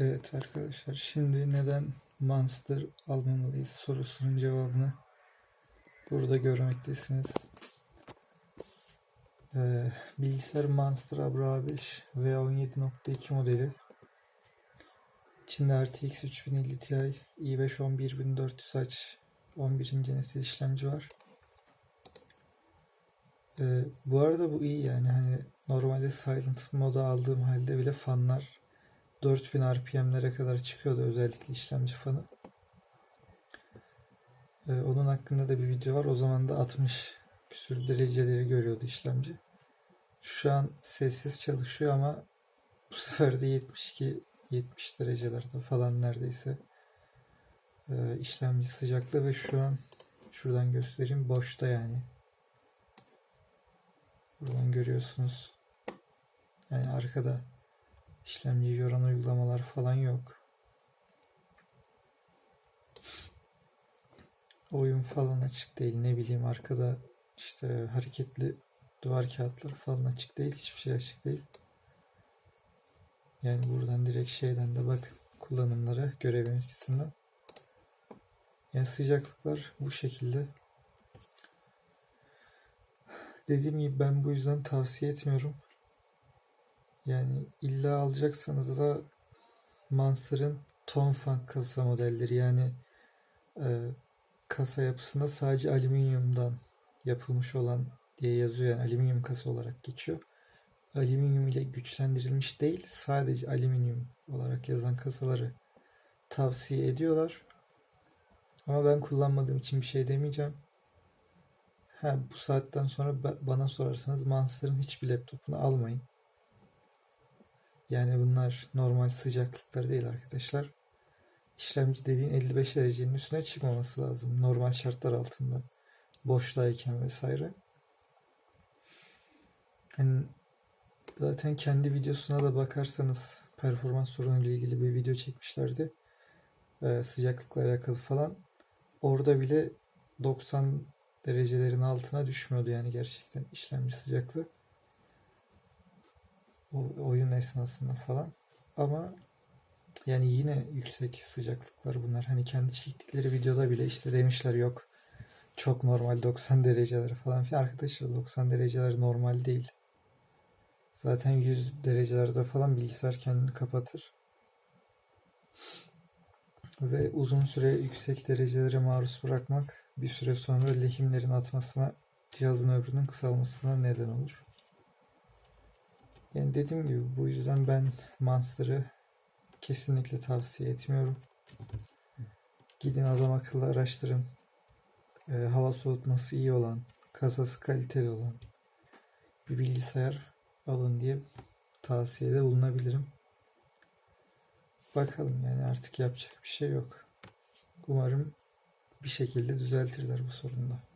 Evet arkadaşlar şimdi neden Monster almamalıyız sorusunun cevabını burada görmektesiniz. Ee, bilgisayar Monster Abra 5 V17.2 modeli. İçinde RTX 3050 Ti, i5 11400 aç 11. nesil işlemci var. Ee, bu arada bu iyi yani hani normalde Silent moda aldığım halde bile fanlar 4000 RPM'lere kadar çıkıyordu özellikle işlemci fanı. Ee, onun hakkında da bir video var. O zaman da 60 küsür dereceleri görüyordu işlemci. Şu an sessiz çalışıyor ama bu sefer de 72 70 derecelerde falan neredeyse ee, işlemci sıcaklığı ve şu an şuradan göstereyim boşta yani. Buradan görüyorsunuz. Yani arkada işlemciyi yoran uygulamalar falan yok. Oyun falan açık değil. Ne bileyim arkada işte hareketli duvar kağıtları falan açık değil. Hiçbir şey açık değil. Yani buradan direkt şeyden de bakın kullanımlara görev yöneticisinden. Yani sıcaklıklar bu şekilde. Dediğim gibi ben bu yüzden tavsiye etmiyorum. Yani illa alacaksanız da Monster'ın Tonfang kasa modelleri yani e, kasa yapısında sadece alüminyumdan yapılmış olan diye yazıyor yani alüminyum kasa olarak geçiyor. Alüminyum ile güçlendirilmiş değil sadece alüminyum olarak yazan kasaları tavsiye ediyorlar. Ama ben kullanmadığım için bir şey demeyeceğim. Ha, bu saatten sonra ba- bana sorarsanız Monster'ın hiçbir laptopunu almayın. Yani bunlar normal sıcaklıklar değil arkadaşlar. İşlemci dediğin 55 derecenin üstüne çıkmaması lazım. Normal şartlar altında. Boştayken vesaire. Hani zaten kendi videosuna da bakarsanız performans sorunu ilgili bir video çekmişlerdi. Ee, sıcaklıkla alakalı falan. Orada bile 90 derecelerin altına düşmüyordu yani gerçekten işlemci sıcaklığı. Oyun esnasında falan. Ama yani yine yüksek sıcaklıklar bunlar. Hani kendi çektikleri videoda bile işte demişler yok çok normal 90 dereceler falan filan. Arkadaşlar 90 dereceler normal değil. Zaten 100 derecelerde falan bilgisayar kendini kapatır. Ve uzun süre yüksek derecelere maruz bırakmak bir süre sonra lehimlerin atmasına, cihazın ömrünün kısalmasına neden olur. Yani dediğim gibi bu yüzden ben Monster'ı kesinlikle tavsiye etmiyorum. Gidin adam akıllı araştırın. Ee, hava soğutması iyi olan, kasası kaliteli olan bir bilgisayar alın diye tavsiyede bulunabilirim. Bakalım yani artık yapacak bir şey yok. Umarım bir şekilde düzeltirler bu sorunu da.